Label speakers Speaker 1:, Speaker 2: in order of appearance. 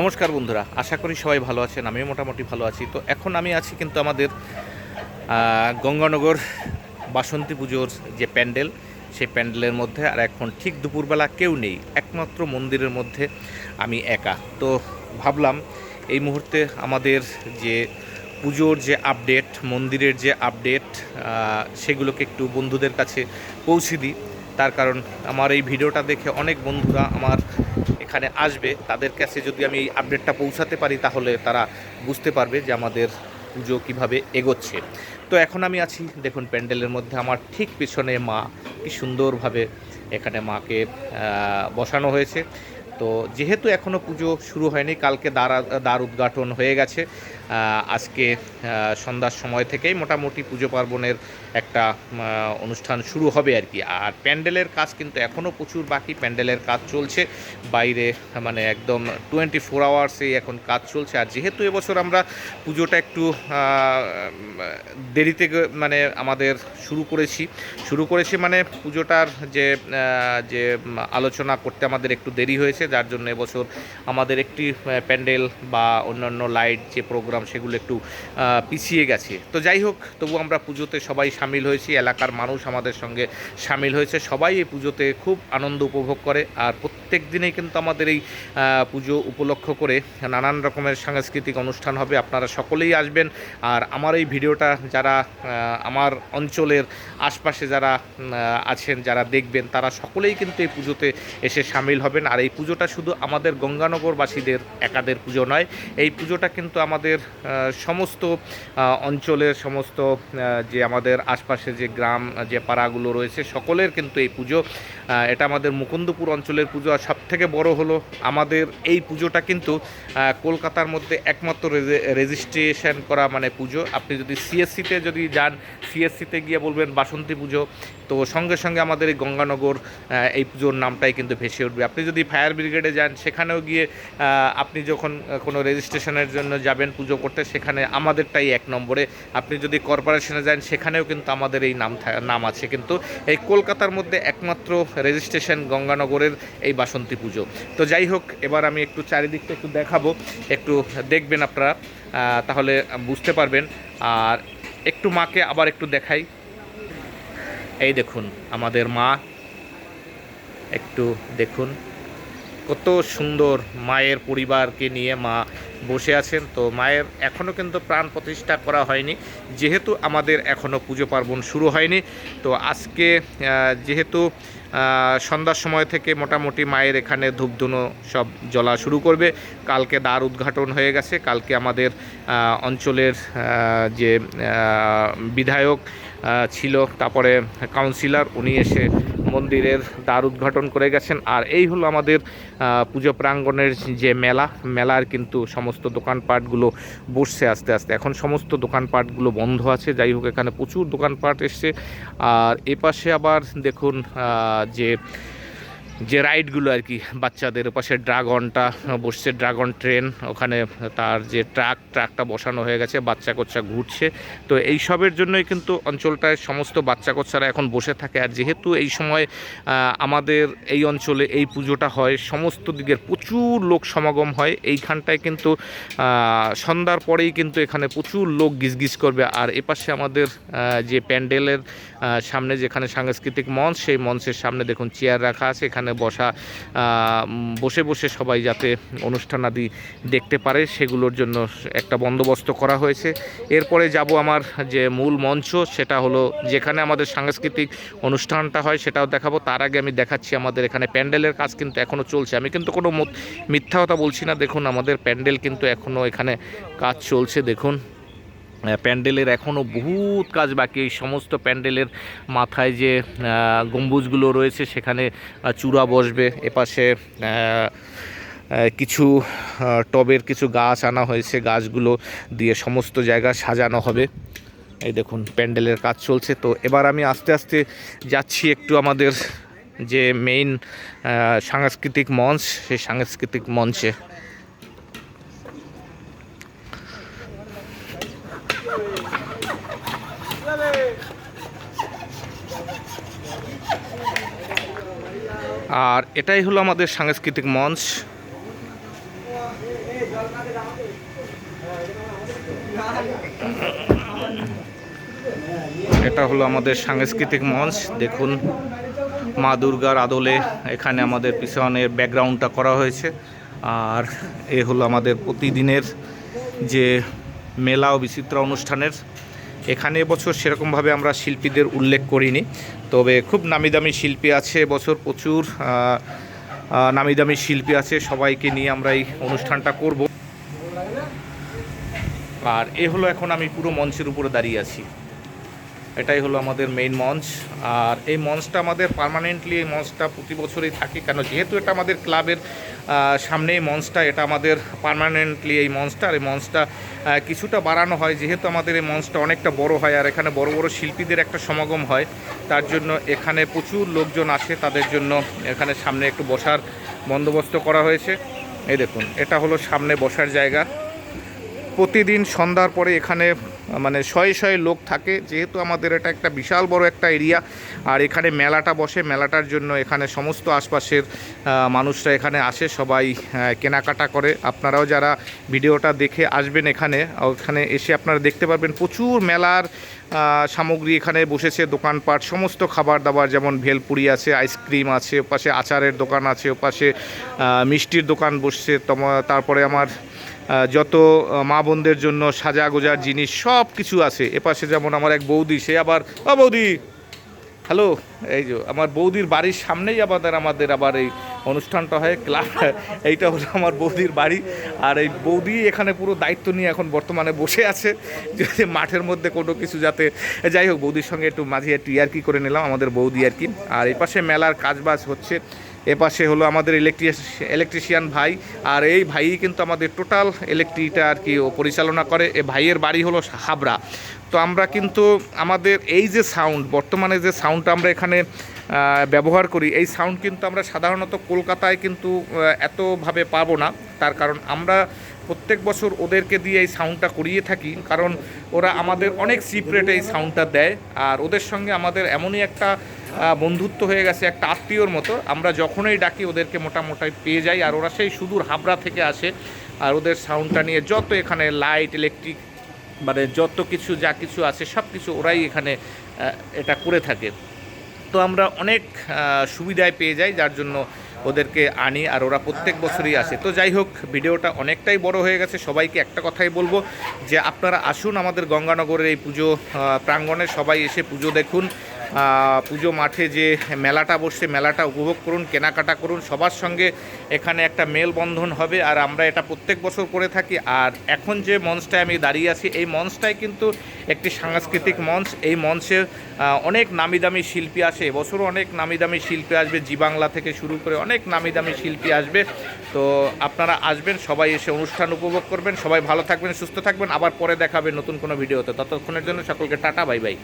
Speaker 1: নমস্কার বন্ধুরা, আশা করি সবাই ভালো আছেন, আমিও মোটামুটি ভালো আছি। তো এখন আমি আছি কিন্তু আমাদের গঙ্গানগর বাসন্তী পুজোর যে প্যান্ডেল, সেই প্যান্ডেলের মধ্যে আর এখন ঠিক দুপুরবেলা কেউ নেই, একমাত্র মন্দিরের মধ্যে আমি একা। তো ভাবলাম এই মুহূর্তে আমাদের যে পুজোর যে আপডেট, মন্দিরের যে আপডেট সেগুলোকে একটু বন্ধুদের কাছে পৌঁছে দিই। তার কারণ আমার এই ভিডিওটা দেখে অনেক বন্ধুরা আমার এখানে আসবে, তাদের কাছে যদি আমি এই আপডেটটা পৌঁছাতে পারি, তাহলে তারা বুঝতে পারবে যে আমাদের পুজো কীভাবে এগোচ্ছে। তো এখন আমি আছি, দেখুন প্যান্ডেলের মধ্যে আমার ঠিক পিছনে মা, কি সুন্দরভাবে এখানে মাকে বসানো হয়েছে। তো যেহেতু এখনও পুজো শুরু হয়নি, কালকে দ্বার দ্বার উদ্ঘাটন হয়ে গেছে। আজকে সন্ধ্যার সময় থেকেই মোটামুটি পুজো পার্বণের একটা অনুষ্ঠান শুরু হবে আর কি। আর প্যান্ডেলের কাজ কিন্তু এখনও প্রচুর বাকি। প্যান্ডেলের কাজ চলছে। বাইরে মানে একদম টোয়েন্টি ফোর আওয়ার্সেই এখন কাজ চলছে। আর যেহেতু এবছর আমরা পুজোটা একটু দেরিতে মানে আমাদের শুরু করেছি। শুরু করেছি মানে পুজোটার যে যে আলোচনা করতে আমাদের একটু দেরি হয়েছে। যার জন্য এবছর আমাদের একটি প্যান্ডেল বা অন্যান্য লাইট যে প্রোগ্রাম সেগুলো একটু পিছিয়ে গেছে। তো যাই হোক, তবু আমরা পুজোতে সবাই সামিল হয়েছি, এলাকার মানুষ আমাদের সঙ্গে সামিল হয়েছে। সবাই এই পুজোতে খুব আনন্দ উপভোগ করে আর প্রত্যেক দিনেই কিন্তু আমাদের এই পুজো উপলক্ষ করে নানান রকমের সাংস্কৃতিক অনুষ্ঠান হবে। আপনারা সকলেই আসবেন আর আমার এই ভিডিওটা যারা আমার অঞ্চলের আশপাশে যারা আছেন, যারা দেখবেন, তারা সকলেই কিন্তু এই পুজোতে এসে সামিল হবেন। আর এই পুজোটা শুধু আমাদের গঙ্গানগরবাসীদের একাদের পুজো নয়, এই পুজোটা কিন্তু আমাদের সমস্ত অঞ্চলের সমস্ত যে আমাদের আশপাশে যে গ্রাম, যে পাড়াগুলো রয়েছে, সকলের কিন্তু এই পুজো এটা আমাদের মুকুন্দপুর অঞ্চলের পুজো। আর সব থেকে বড় হলো, আমাদের এই পুজোটা কিন্তু কলকাতার মধ্যে একমাত্র রেজিস্ট্রেশন করা মানে পুজো। আপনি যদি সিএসসিতে যদি যান সিএসসিতে গিয়ে বলবেন বাসন্তী পুজো, তো সঙ্গে সঙ্গে আমাদের এই গঙ্গানগর এই পুজোর নামটাই কিন্তু ভেসে উঠবে। আপনি যদি ফায়ার ব্রিগেডে যান, সেখানেও গিয়ে আপনি যখন কোনো রেজিস্ট্রেশনের জন্য যাবেন পুজো করতে, সেখানে আমাদেরটাই এক নম্বরে। আপনি যদি কর্পোরেশনে যান, সেখানেও কিন্তু আমাদের এই নাম নাম আছে। কিন্তু এই কলকাতার মধ্যে একমাত্র রেজিস্ট্রেশন গঙ্গানগরের এই বাসন্তী পুজো। তো যাই হোক, এবার আমি একটু চারিদিকটা একটু দেখাবো। একটু দেখবেন আপনারা তাহলে বুঝতে পারবেন। আর একটু মাকে আবার একটু দেখাই। এই দেখুন, আমাদের মা। একটু দেখুন। কত সুন্দর মায়ের পরিবারকে নিয়ে মা বসে আছেন। তো মায়ের এখনও কিন্তু প্রাণ প্রতিষ্ঠা করা হয়নি। যেহেতু আমাদের এখনও পুজো পার্বণ শুরু হয়নি, তো আজকে যেহেতু সন্ধ্যার সময় থেকে মোটামুটি মায়ের এখানে ধূপধুনো সব জ্বলা শুরু করবে। কালকে দ্বার উদ্ঘাটন হয়ে গেছে। কালকে আমাদের অঞ্চলের যে বিধায়ক ছিল, তারপরে কাউন্সিলর উনি এসে মন্দিরের দ্বার উদ্ঘাটন করে গেছেন। আর এই হলো আমাদের পুজো প্রাঙ্গণের যে মেলা, মেলার কিন্তু সমস্ত দোকানপাটগুলো বসছে আস্তে আস্তে। এখন সমস্ত দোকানপাটগুলো বন্ধ আছে, যাই হোক এখানে প্রচুর দোকানপাট এসছে। আর এপাশে আবার দেখুন যে যে রাইডগুলো আর কি বাচ্চাদের পাশে ড্রাগনটা বসছে, ড্রাগন ট্রেন, ওখানে তার যে ট্রাক, ট্রাকটা বসানো হয়ে গেছে বাচ্চা কোচ্চা ঘুরছে। তো এই সবের জন্যই কিন্তু অঞ্চলটায় সমস্ত বাচ্চা কোচ্চারা এখন বসে থাকে। আর যেহেতু এই সময় আমাদের এই অঞ্চলে এই পুজোটা হয়, সমস্ত দিকের প্রচুর লোক সমাগম হয়। এইখানটায় কিন্তু সন্ধ্যার পরেই কিন্তু এখানে প্রচুর লোক গিজগিজ করবে। আর এপাশে আমাদের যে প্যান্ডেলের সামনে যেখানে সাংস্কৃতিক মঞ্চ, সেই মঞ্চের সামনে দেখুন চেয়ার রাখা আছে। এখানে বসা বসে বসে সবাই যাতে অনুষ্ঠান আদি দেখতে পারে, সেগুলোর জন্য একটা বন্দোবস্ত করা হয়েছে। এরপরে যাব আমার যে মূল মঞ্চ, সেটা হলো যেখানে আমাদের সাংস্কৃতিক অনুষ্ঠানটা হয়, সেটাও দেখাবো। তার আগে আমি দেখাচ্ছি আমাদের এখানে প্যান্ডেলের কাজ কিন্তু এখনও চলছে। আমি কিন্তু কোনো মিথ্যা কথা বলছি না। দেখুন, আমাদের প্যান্ডেল কিন্তু এখনও এখানে কাজ চলছে। দেখুন। প্যান্ডেলের এখনও বহুত কাজ বাকি। এই সমস্ত প্যান্ডেলের মাথায় যে গম্বুজগুলো রয়েছে, সেখানে চূড়া বসবে। এপাশে কিছু টবের কিছু গাছ আনা হয়েছে। গাছগুলো দিয়ে সমস্ত জায়গা সাজানো হবে। এই দেখুন, প্যান্ডেলের কাজ চলছে। তো এবার আমি আস্তে আস্তে যাচ্ছি একটু আমাদের যে মেইন সাংস্কৃতিক মঞ্চ, সেই সাংস্কৃতিক মঞ্চে আর এটাই হলো আমাদের সাংস্কৃতিক মঞ্চ। এটা হলো আমাদের সাংস্কৃতিক মঞ্চ। দেখুন, মা দুর্গার আদলে এখানে আমাদের পিছনের ব্যাকগ্রাউন্ডটা করা হয়েছে। আর এ হলো আমাদের প্রতিদিনের যে মেলা ও বিচিত্র অনুষ্ঠানের এখানে বছর সেরকমভাবে আমরা শিল্পীদের উল্লেখ করিনি, তবে খুব নামি দামি শিল্পী আছে বছর প্রচুর নামি দামি শিল্পী আছে, সবাইকে নিয়ে আমরা এই অনুষ্ঠানটা করব। আর এ হলো এখন আমি পুরো মঞ্চের উপরে দাঁড়িয়ে আছি। এটাই হলো আমাদের মেইন মঞ্চ। আর এই মঞ্চটা আমাদের পার্মানেন্টলি এই মঞ্চটা প্রতি বছরই থাকে, কেন যেহেতু এটা আমাদের ক্লাবের সামনে এই মঞ্চটা, এটা আমাদের পার্মানেন্টলি এই মঞ্চটা। আর এই মঞ্চটা কিছুটা বাড়ানো হয়, যেহেতু আমাদের এই মঞ্চটা অনেকটা বড় হয়, আর এখানে বড় বড় শিল্পীদের একটা সমাগম হয়, তার জন্য এখানে প্রচুর লোকজন আসে, তাদের জন্য এখানে সামনে একটু বসার বন্দোবস্ত করা হয়েছে। এই দেখুন, এটা হলো সামনে বসার জায়গা। প্রতিদিন সন্ধ্যার পরে এখানে মানে শয়ে শয়ে লোক থাকে, যেহেতু আমাদের এটা একটা বিশাল বড় একটা এরিয়া, আর এখানে মেলাটা বসে, মেলাটার জন্য এখানে সমস্ত আশপাশের মানুষরা এখানে আসে, সবাই কেনাকাটা করে। আপনারাও যারা ভিডিওটা দেখে আসবেন এখানে, ওখানে এসে আপনারা দেখতে পারবেন প্রচুর মেলার সামগ্রী এখানে বসেছে, দোকানপাট, সমস্ত খাবার দাবার যেমন ভেলপুরি আছে, আইসক্রিম আছে, ওপাশে আচারের দোকান আছে, ওপাশে মিষ্টির দোকান বসছে তারপরে আমার যত মা বোনদের জন্য সাজা গোজার জিনিস, সব কিছু আছে। এপাশে যেমন আমার এক বৌদি, সে আবার, ও বৌদি, হ্যালো, এই যে আমার বৌদির বাড়ির সামনেই আমাদের আমাদের আবার এই অনুষ্ঠানটা হয় ক্লাব এইটা হলো আমার বৌদির বাড়ি। আর এই বৌদি এখানে পুরো দায়িত্ব নিয়ে এখন বর্তমানে বসে আছে যে মাঠের মধ্যে কোনো কিছু যাতে, যাই হোক, বৌদির সঙ্গে একটু মাঝে একটু ইয়ার্কি করে নিলাম, আমাদের বৌদি আর কি। আর এই পাশে মেলার কাজবাজ হচ্ছে। এপাশে হলো আমাদের ইলেকট্রিক ইলেকট্রিশিয়ান ভাই, আর এই ভাই কিন্তু আমাদের টোটাল ইলেকট্রিকটা আর কি ও পরিচালনা করে। এ ভাইয়ের বাড়ি হলো হাবড়া। তো আমরা কিন্তু আমাদের এই যে সাউন্ড বর্তমানে যে সাউন্ডটা আমরা এখানে ব্যবহার করি, এই সাউন্ড কিন্তু আমরা সাধারণত কলকাতায় কিন্তু এতভাবে পাবো না। তার কারণ আমরা প্রত্যেক বছর ওদেরকে দিয়ে এই সাউন্ডটা করিয়ে থাকি, কারণ ওরা আমাদের অনেক চিপ রেটে এই সাউন্ডটা দেয়। আর ওদের সঙ্গে আমাদের এমনই একটা বন্ধুত্ব হয়ে গেছে একটা আত্মীয়র মতো। আমরা যখনই ডাকি, ওদেরকে মোটামোটাই পেয়ে যাই, আর ওরা সেই সুদূর হাবড়া থেকে আসে, আর ওদের সাউন্ডটা নিয়ে যত এখানে লাইট ইলেকট্রিক মানে যত কিছু, যা কিছু আছে, সব কিছু ওরাই এখানে এটা করে থাকে। তো আমরা অনেক সুবিধায় পেয়ে যাই, যার জন্য ওদেরকে আনি, আর ওরা প্রত্যেক বছরই আসে। তো যাই হোক, ভিডিওটা অনেকটাই বড় হয়ে গেছে। সবাইকে একটা কথাই বলব, যে আপনারা আসুন আমাদের গঙ্গানগরের এই পুজো প্রাঙ্গণে সবাই এসে পুজো দেখুন। পুজো মাঠে যে মেলাটা বসছে, মেলাটা উপভোগ করুন, কেনাকাটা করুন, সবার সঙ্গে এখানে একটা মেলবন্ধন হবে আর আমরা এটা প্রত্যেক বছর করে থাকি। আর এখন যে মঞ্চটায় আমি দাঁড়িয়ে আছি, এই মঞ্চটাই কিন্তু একটি সাংস্কৃতিক মঞ্চ। এই মঞ্চে অনেক নামি দামি শিল্পী আসে, এবছরও অনেক নামি দামি শিল্পী আসবে, জি বাংলা থেকে শুরু করে অনেক নামি দামি শিল্পী আসবে। তো আপনারা আসবেন, সবাই এসে অনুষ্ঠান উপভোগ করবেন, সবাই ভালো থাকবেন, সুস্থ থাকবেন। আবার পরে দেখাবেন নতুন কোনো ভিডিওতে। ততক্ষণের জন্য সকলকে টাটা, বাই বাই।